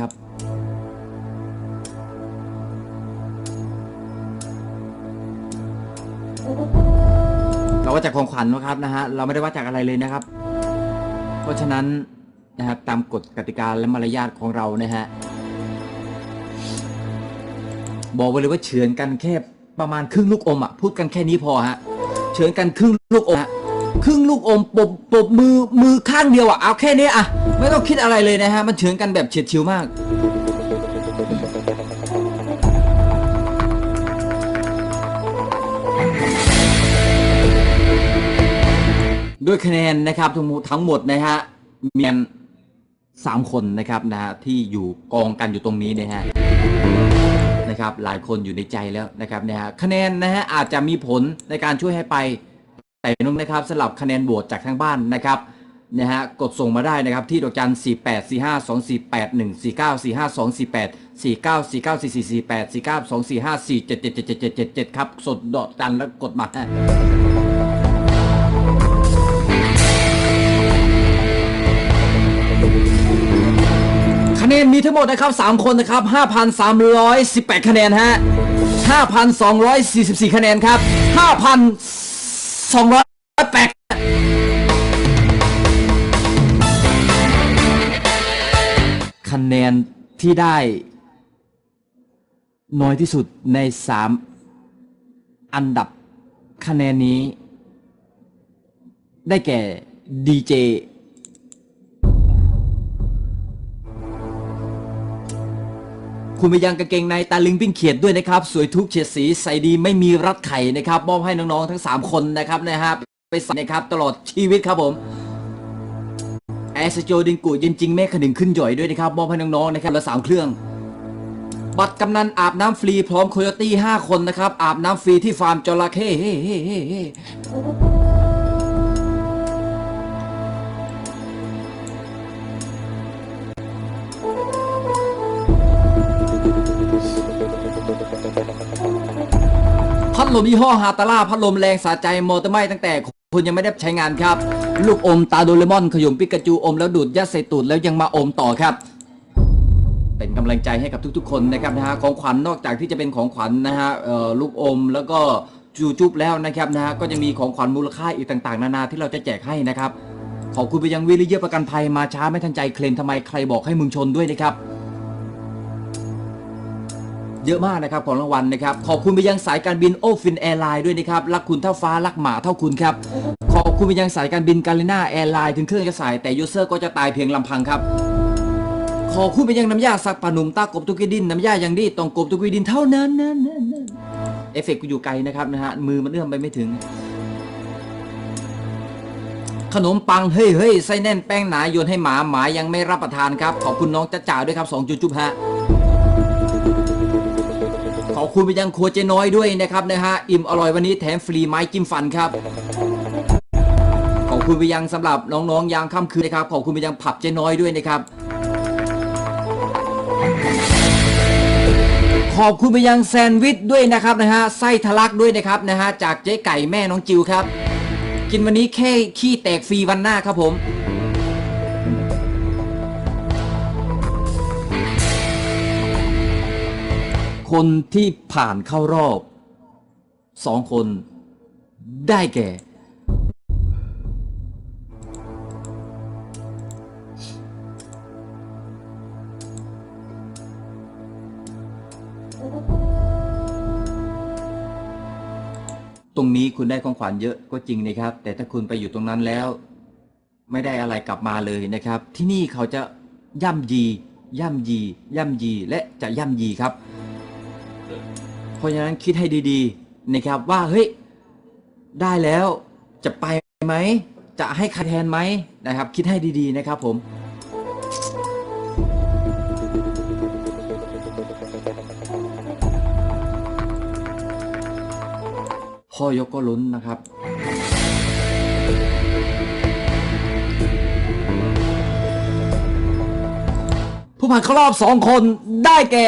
ครับเราว่าจากของขวัญนะครับนะฮะเราไม่ได้ว่าจากอะไรเลยนะครับ เพราะฉะนั้นนะครับตามกฎกติกาและมารยาทของเรานะฮะบอกไว้เลยว่าเฉือนกันแค่ประมาณครึ่งลูกอมอะพูดกันแค่นี้พอฮะเฉือนกันครึ่งลูกอมฮะครึ่งลูกอมปบปบมือมือข้างเดียวอะเอาแค่นี้อะไม่ต้องคิดอะไรเลยนะฮะ มันเฉือนกันแบบเฉียดฉิวมาก ด้วยคะแนนนะครับทั้งหมดนะฮะเมีกันสามคนนะครับนะฮะที่อยู่กองกันอยู่ตรงนี้นะฮะนะครับหลายคนอยู่ในใจแล้วนะครับนะฮะคะแนนนะฮะอาจจะมีผลในการช่วยให้ไปแต่นุ่มนะครับสำหรับคะแนนโหวตจากทางบ้านนะครับ นะฮะกดส่งมาได้นะครับที่ดอกจัน 4 8 4 5 2 4 8 1 4 9 4 5 2 4 8 4 9 4 9 4 4 4 8 4 9 2 4 5 4 7 7 7 7 7 7 ครับ สดดอกจันแล้วกดมาคะแนนมีทั้งหมดนะครับ 3 คนนะครับ 5,318 คะแนนฮะ 5,244 คะแนนครับ 5,208 แนนที่ได้ น้อยที่สุดใน3อันดับคะแนนนี้ ได้แก่ดีเจคุณไปยังกางเกงในตาลิงปิ้งเขียดด้วยนะครับ สวยทุกเฉดสีใส่ดีไม่มีรัดไข่นะครับมอบให้น้องๆทั้ง 3 คนนะครับนะฮะไปใส่นะครับตลอดชีวิตครับผม อสโจดิงกูเย็นจริงแม่ขนึงขึ้นหย่อยด้วยนะครับมอบให้น้องๆนะครับละสามเครื่อง บัตรกำนันอาบน้ำฟรีพร้อมโคโยตี้5คนนะครับ อาบน้ำฟรีที่ฟาร์มจระเข้เฮ้เฮ้เฮ้เฮ้พัดลมยี่ห้อฮาตาร่าพัดลมแรงสะใจมอเตอร์ไม้ตั้งแต่ คุณยังไม่ได้ใช้งานครับ ลูกอมตาโดเรมอนขยมปิกาจูอมแล้วดูดยัดใส่ตูดแล้วยังมาอมต่อครับ เป็นกำลังใจให้กับทุกๆ คนนะครับนะฮะของขวัญนอกจากที่จะเป็นของขวัญนะฮะเอ่อลูกอมแล้วก็จูจุบแล้วนะครับนะฮะก็จะมีของขวัญมูลค่าอีกต่างๆ นานาที่เราจะแจกให้นะครับขอบคุณไปยังวิริยะประกันภัยมาช้าไม่ทันใจเคลมทำไมใครบอกให้มึงชนด้วยนะครับ เยอะมากนะครับของรางวัลนะครับ ขอบคุณไปยังสายการบินโอฟินแอร์ไลน์ด้วยนะครับรักคุณเท่าฟ้ารักหมาเท่าคุณครับขอบคุณไปยังสายการบินกาลิน่าแอร์ไลน์ถึงเครื่องจะสายแต่ยูเซอร์ก็จะตายเพียงลำพังครับขอคุณไปยังน้ำยาซักผ้าหนุ่มตากบตุกิดินน้ำยาอย่างดีต้องกบตุกิดินเท่านั้นนั้นนั้นนั้นเอฟเฟกต์กูอยู่ไกลนะครับนะฮะมือมันเอื้อมไปไม่ถึง ขนมปังเฮ้ยเฮ้ยไส้แน่นแป้งหนาโยนให้หมาหมายังไม่รับประทานครับ ขอบคุณน้องจ้าจ๋าด้วยครับสองจุ๊บจุ๊บฮะ อบคุณไปยังครัวเจน้อยด้วยนะครับนะฮะอิ่มอร่อยวันนี้แถมฟรีไม้จิ้มฟันครับขอบคุณไปยังสำหรับน้องๆยามค่ำคืนนะครับขอบคุณไปยังผับเจน้อยด้วยนะครับ ขอบคุณไปยังแซนด์วิชด้วยนะครับนะฮะไส้ทะลักด้วยนะครับนะฮะจากเจ๊ไก่แม่น้องจิวครับ กินวันนี้แค่ขี้แตกฟรีวันหน้าครับผม คนที่ผ่านเข้ารอบสองคนได้แก่ ตรงนี้คุณได้ของขวัญเยอะก็จริงนะครับ แต่ถ้าคุณไปอยู่ตรงนั้นแล้ว ไม่ได้อะไรกลับมาเลยนะครับ ที่นี่เขาจะย่ำยี ย่ำยี ย่ำยีและจะย่ำยีครับ เพราะฉะนั้นคิดให้ดีๆนะครับว่าเฮ้ยได้แล้วจะไปไหม จะให้ใคะแนนไหมนะครับ คิดให้ดีๆนะครับผมพ่อยกก็ลุ้นนะครับ ผู้ผ่านเข้ารอบสองคนได้แก่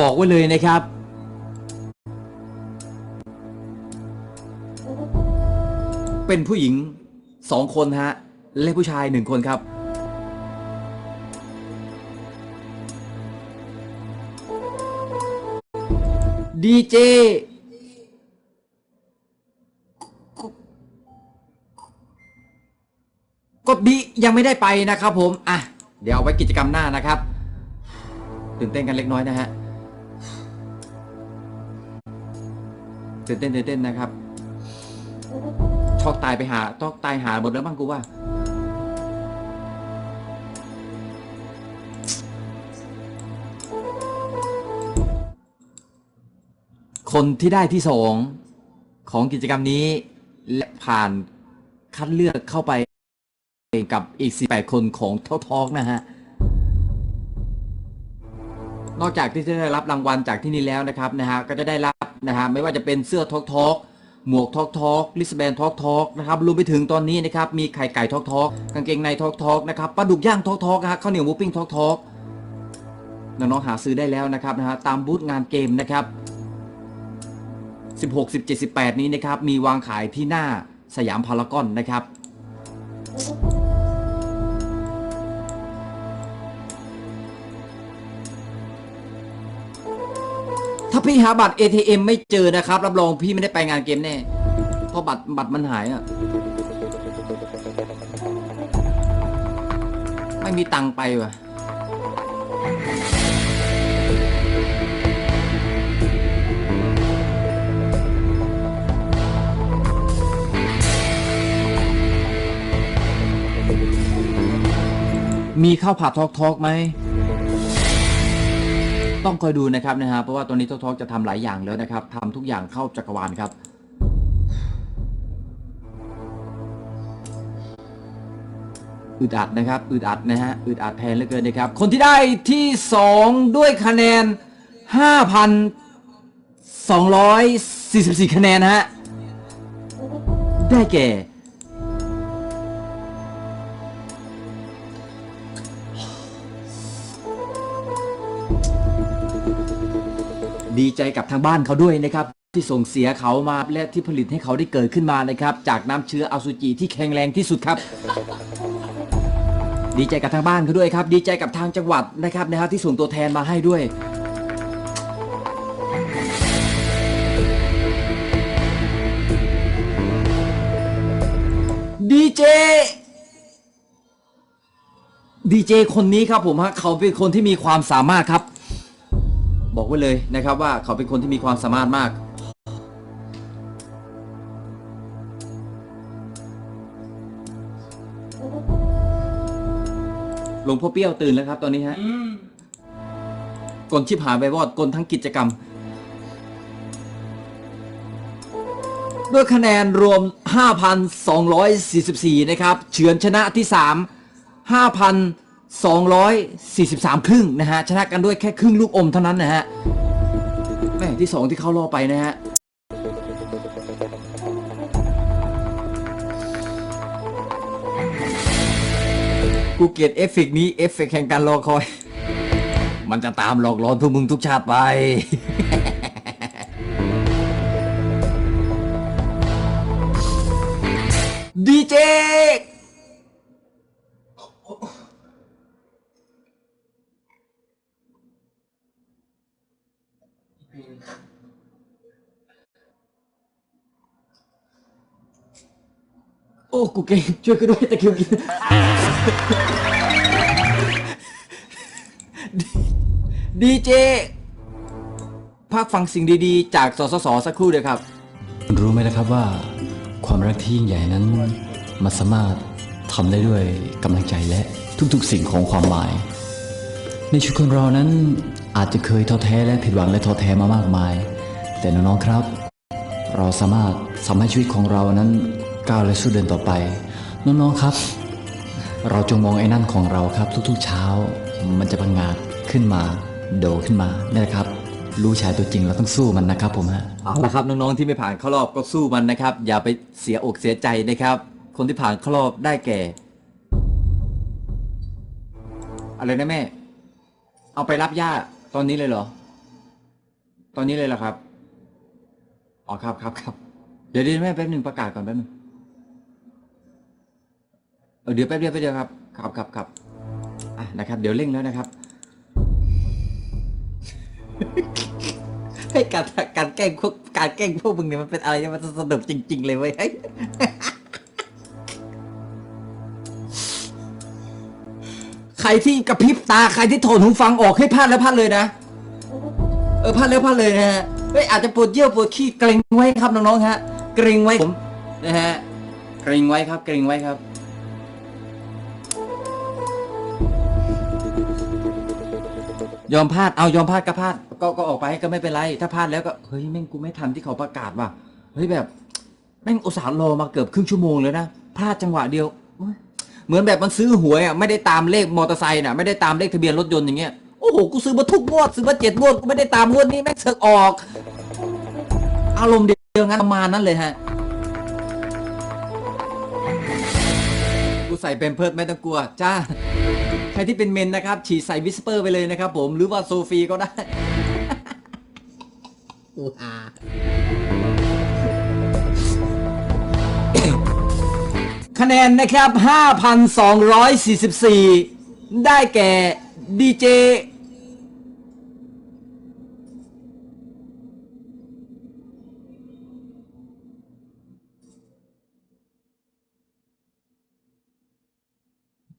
บอกไว้เลยนะครับ เป็นผู้หญิงสองคนฮะ และผู้ชายหนึ่งคนครับดีเจกดบียังไม่ได้ไปนะครับผม อะ เดี๋ยวเอาไว้กิจกรรมหน้านะครับ ตื่นเต้นกันเล็กน้อยนะฮะ ตื่นเต้นตื่นเต้นนะครับชอกตายไปหาชอกตายหาหมดแล้วบ้างกูว่า คนที่ได้ที่สองของกิจกรรมนี้ และผ่านคัดเลือกเข้าไปกับอีก 18 คนของททอกนะฮะ นอกจากที่จะได้รับรางวัลจากที่นี่แล้วนะครับนะฮะก็จะได้รับ นะฮะไม่ว่าจะเป็นเสื้อทอกทอกหมวกทอกทอกลิสแบนทอกทอกนะครับรวมไปถึงตอนนี้นะครับมีไข่ไก่ทอกทอกกางเกงในทอกทอกนะครับปลาดุกย่างทอกทอกนะฮะข้าวเหนียวหมูปิ้งทอกทอกน้องๆหาซื้อได้แล้วนะครับนะฮะตามบูธงานเกมนะครับ16 17 18 นี้นะครับมีวางขายที่หน้าสยามพารากอนนะครับ ถ้าพี่หาบัตร ATM ไม่เจอนะครับ รับรองพี่ไม่ได้ไปงานเกมแน่ เพราะบัตรบัตรมันหายอะไม่มีตังค์ไปว่ะ มีข้าวผัดทอกทอกไหม ต้องคอยดูนะครับนะฮะเพราะว่าตอนนี้ทอกทอกจะทำหลายอย่างแล้วนะครับทำทุกอย่างเข้าจักรวาลครับ อึดอัดนะครับอึดอัดนะฮะอึดอัดแทนเหลือเกินนะครับ คนที่ได้ที่สองด้วยคะแนน 5,244 คะแนนฮะได้แก่ ดีใจกับทางบ้านเขาด้วยนะครับ ที่ส่งเสียเขามาและที่ผลิตให้เขาได้เกิดขึ้นมานะครับ จากน้ำเชื้ออสุจิที่แข็งแรงที่สุดครับ ดีใจกับทางบ้านเขาด้วยครับ ดีใจกับทางจังหวัดนะครับนะฮะที่ส่งตัวแทนมาให้ด้วย ดีเจดีเจคนนี้ครับผมฮะเขาเป็นคนที่มีความสามารถครับ บอกไว้เลยนะครับว่าเขาเป็นคนที่มีความสามารถมาก หลวงพ่อเปี้ยวตื่นแล้วครับตอนนี้ฮะกลชิบหายไปวอดกลทั้งกิจกรรม ด้วยคะแนนรวม 5,244 นะครับ เฉือนชนะที่ 3 243 ครึ่งนะฮะ ชนะกันด้วยแค่ครึ่งลูกอมเท่านั้นนะฮะแม่ที่ 2 ที่เข้ารอบไปนะฮะกูเกลียดเอฟเฟกต์นี้เอฟเฟกต์แห่งการรอคอย มันจะตามหลอกหลอนทุกมึงทุกชาติไป กูเก่งช่วยกูด้วยตะคิวกินดีเจพักฟังสิ่งดีๆ จากสสสสักครู่เดียวครับ รู้ไหมนะครับว่า ความรักที่ยิ่งใหญ่นั้นมันสามารถทำได้ด้วยกำลังใจและทุกๆสิ่งของความหมาย ในชีวิตคนเรานั้นอาจจะเคยท้อแท้และผิดหวังและท้อแท้มามากมาย แต่น้องๆครับ เราสามารถทำให้ชีวิตของเรานั้น ก้าวและสู้เดินต่อไป น้องๆครับ เราจงมองไอ้นั่นของเราครับ ทุกๆเช้า มันจะพังงาดขึ้นมา โดขึ้นมานี่แหละครับรู้ชายตัวจริงเราต้องสู้มันนะครับผมฮะเอาละครับน้องๆที่ไม่ผ่านเข้ารอบก็สู้มันนะครับ อย่าไปเสียอกเสียใจนะครับ คนที่ผ่านเข้ารอบได้แก่ อะไรนะแม่ เอาไปรับย่าตอนนี้เลยเหรอ ตอนนี้เลยเหรอครับอ๋อครับครับครับเดี๋ยวดีแม่แป๊บหนึ่งประกาศก่อนแป๊บหนึ่ง เดี๋ยวแป๊บเดียวแป๊บเดียวครับครับครับครับอะนะครับ เดี๋ยวเร่งแล้วนะครับ ให้การการแกล้งพวกการแกล้งพวกมึงเนี่ยมันเป็นอะไรที่มันสนุกจริง ๆ เลยเว้ยเฮ้ยใครที่กระพริบตาใครที่โถนหูฟังออกให้พลาดแล้วพลาดเลยนะ เออพลาดแล้วพลาดเลยนะฮะเฮ้ยอาจจะปวดเยี่ยวปวดขี้เกรงไว้ครับน้องๆฮะ เกรงไว้ผมนะฮะเกรงไว้ครับ เกรงไว้ครับ ยอมพลาดเอายอมพลาดก็พลาดก็ก็ออกไปก็ไม่เป็นไร ถ้าพลาดแล้วก็เฮ้ยแม่งกูไม่ทันที่เขาประกาศว่ะเฮ้ยแบบแม่งอุตส่าห์รอมาเกือบครึ่งชั่วโมงเลยนะพลาดจังหวะเดียวเหมือนแบบมันซื้อหวยอะไม่ได้ตามเลขมอเตอร์ไซค์น่ะไม่ได้ตามเลขทะเบียนรถยนต์อย่างเงี้ยโอ้โหกูซื้อมาทุกงวดซื้อมาเจ็ดงวดกูไม่ได้ตามงวดนี้แม่งเสือกออก อารมณ์เดียวงั้นประมาณนั้นเลยฮะกูใส่เป็นเพิร์ดไม่ต้องกลัวจ้า รที่เป็นเมนนะครับ ฉีดใส่วิสเปอร์ไปเลยนะครับผมหรือว่าโซฟีก็ได้อูฮาคะแนนนะครับ 5,244 ได้แก่ดีเจ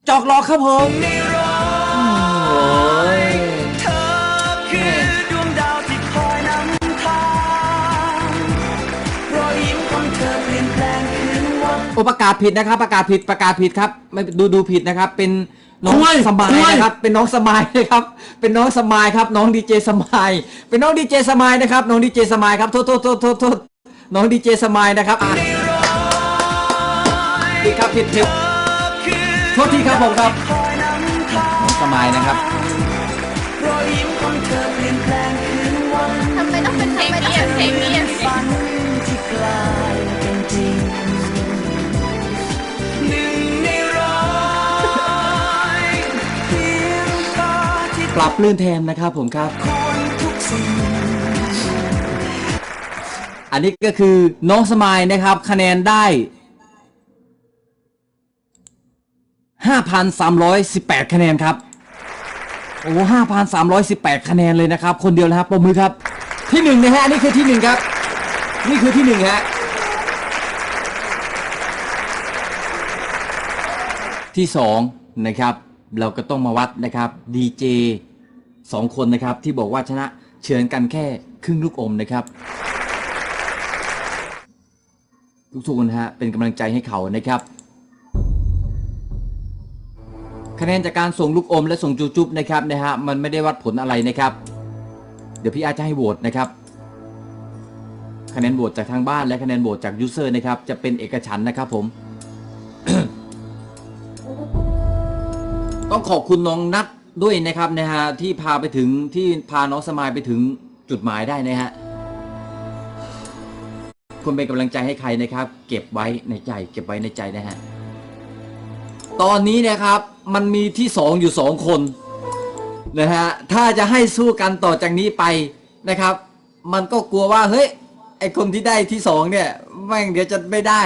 จอกหลอกครับผมโอ้ยเธอคือดวงดาวที่คอยนำทางรอยยิ้มของเธอเปลี่ยนแปลงคืนวันโอประกาศผิดนะครับ ประกาศผิดประกาศผิดครับ ไม่ดูดูผิดนะครับ เป็นน้องทำไมสมายทำไมนะครับ เป็นน้องสมายนะครับ เป็นน้องสมายครับ น้องดีเจสมาย เป็นน้องดีเจสมายนะครับ น้องดีเจสมายครับโทษโทษโทษโทษโทษน้องดีเจสมายนะครับอะผิดครับผิดผิดคือโทษทีครับผมครับน้องสมายนะครับปลี่ยนแปลงคืนวันทำไมต้องเป็นทำไมต้องเป็นเพลงนี้ไอ้เมียปลับลื่นแทนนะครับผมครับ อันนี้ก็คือน้องสมายนะครับคะแนนได้ 5,318 คะแนนครับ โอ้5,318 คะแนนเลยนะครับ คนเดียวนะครับปรบมือครับ ที่หนึ่งนะฮะอันนี่คือที่หนึ่งครับ นี่คือที่หนึ่งฮะ ที่สองนะครับ เราก็ต้องมาวัดนะครับดีเจสองคนนะครับที่บอกว่าชนะเชิญกันแค่ครึ่งลูกอมนะครับ ทุกๆคนฮะเป็นกำลังใจให้เขานะครับ คะแนนจากการส่งลูกอมและส่งจูจุบนะครับนะฮะมันไม่ได้วัดผลอะไรนะครับ เดี๋ยวพี่อาจจะให้โหวตนะครับ คะแนนโหวตจากทางบ้านและคะแนนโหวตจากยูเซอร์นะครับ จะเป็นเอกฉันนะครับผม ต้องขอบคุณน้องนัทด้วยนะครับนะฮะที่พาไปถึงที่พาน้องสมายไปถึงจุดหมายได้นะฮะคุณเป็นกำลังใจให้ใครนะครับ เก็บไว้ในใจ เก็บไว้ในใจนะฮะ ตอนนี้นะครับมันมีที่สองอยู่สองคนนะฮะถ้าจะให้สู้กันต่อจากนี้ไปนะครับ มันก็กลัวว่าเฮ้ยไอคนที่ได้ที่สองเนี่ยแม่งเดี๋ยวจะไม่ได้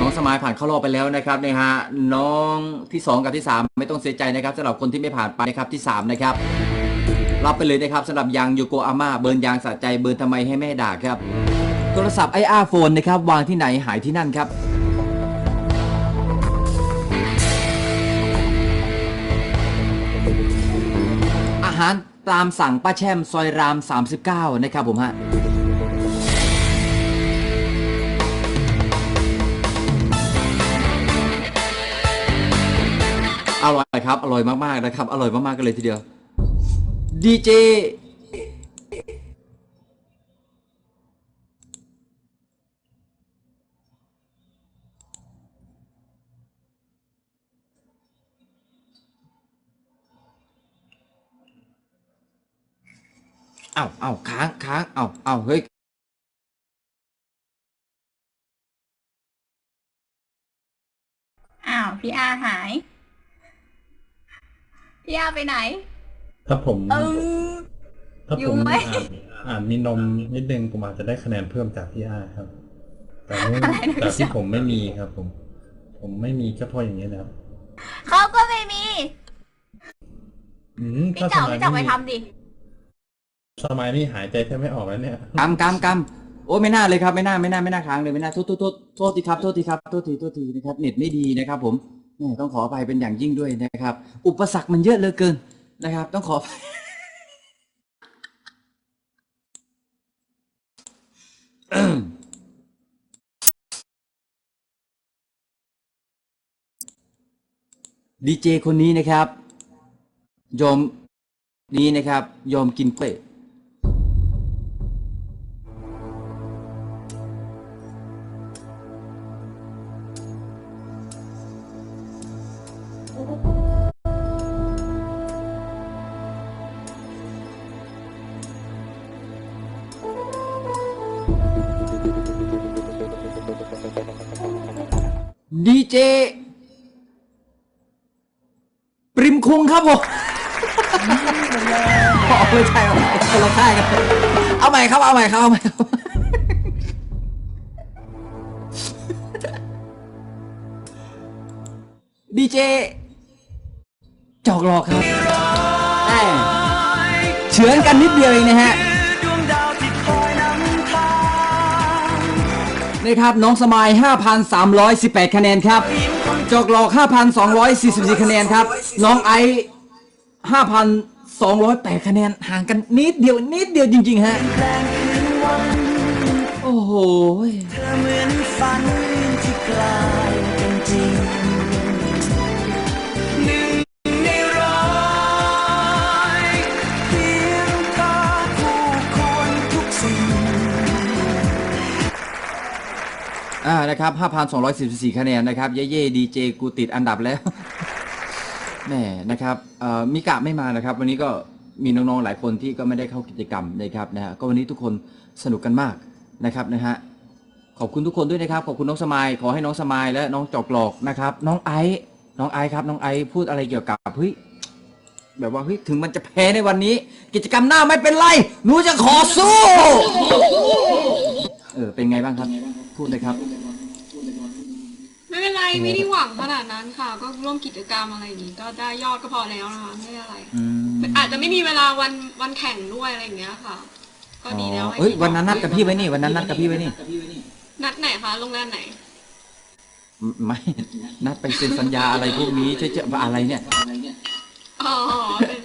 น้องสมายผ่านเข้ารอบไปแล้วนะครับนะฮะน้องที่ 2 กับที่ 3 ไม่ต้องเสียใจนะครับสำหรับคนที่ไม่ผ่านไปนะครับที่ 3 นะครับ รับไปเลยนะครับสำหรับยางโยโกอาม่าเบิร์นยางสะใจเบิร์นทำไมให้แม่ด่าครับ โทรศัพท์ไออาร์โฟนนะครับ วางที่ไหนหายที่นั่นครับอาหารตามสั่งป้าแช่มซอยราม 39 นะครับผมฮะอร่อยครับ อร่อยมากๆนะครับ อร่อยมากๆกันเลยทีเดียว ดีเจเอ้าเอ้าค้างค้างเอ้าเอ้าเฮ้ยอ้าวพี่อาหาย พี่อาไปไหน ถ้าผม เออถ้าถ้าอยู่ผมไหม อ่านอ่านมีนมนิดนึงผมอาจจะได้คะแนนเพิ่มจากพี่อาครับ แต่ไม่อะไรนะแต่ที่ผมไม่มีครับ ผม ผมไม่มีก็เพราะอย่างนี้นะครับ เขาก็ไม่มีอืมพี่ถ้าสเก่ามัยพี่เก่าไปไม่มีทำดิ สมัยนี่หายใจแทบไม่ออกแล้วเนี่ย กำกำกำโอ้ยไม่น่าเลยครับไม่น่าไม่น่าไม่น่าค้างเลยไม่น่าโทษโทษโทษโทษทีครับโทษทีครับโทษทีโทษทีนะครับเน็ตไม่ดีนะครับ ผมแหม่ต้องขออภัยเป็นอย่างยิ่งด้วยนะครับ อุปสรรคมันเยอะเหลือเกิน นะครับ ต้องขอ ดีเจคนนี้นะครับ ยอมนี้นะครับ ยอมกินกล้ว คุงครับผมบอกเลยใช่เอาคนละค่ายกันเอาใหม่ครับเอาใหม่ครับเอาใหม่ครับดีเจจอกหลอกครับแหม่เฉือนกันนิดเดียวเองนะฮะ นะครับน้องสมาย 5,318 คะแนนครับ จอกหลอก 5,244 คะแนนครับ น้องไอซ์5,208 คะแนนห่างกันนิดเดียวนิดเดียวจริง ๆ ฮะ โอ้โห นะครับ 5,244 คะแนนนะครับ เย่เย่ดีเจกูติดอันดับแล้ว แหมนะครับเอ่อมิกะไม่มานะครับ วันนี้ก็มีน้องๆหลายคนที่ก็ไม่ได้เข้ากิจกรรมนะครับนะฮะก็วันนี้ทุกคนสนุกกันมากนะครับนะฮะขอบคุณทุกคนด้วยนะครับ ขอบคุณน้องสมายขอให้น้องสมายและน้องจอกหลอกนะครับ น้องไอซ์น้องไอซ์ครับ น้องไอซ์พูดอะไรเกี่ยวกับเฮ้ยแบบว่าเฮ้ยถึงมันจะแพ้ในวันนี้ กิจกรรมหน้าไม่เป็นไรหนูจะขอสู้ เออเป็นไงบ้างครับ พูดเลยครับ ไม่เป็นไรไม่ได้หวังขนาดนั้นค่ะ ก็ร่วมกิจกรรมอะไรอย่างนี้ ก็ได้ยอดก็พอแล้วนะคะไม่ได้อะไรอืมอาจจะไม่มีเวลาวันวันแข่งด้วยอะไรอย่างเงี้ยค่ะ ก็ดีแล้วให้เฮ้ยพี่วันนั้นนัดกับพี่ไว้นี่วันนั้นนัดกับพี่ไว้นี่นัดไหนคะโรงแรมไหนไม่นัดไปเซ็นสัญญาอะไรพวกนี้เจ๊ๆอะไรเนี่ยอ๋อเป็น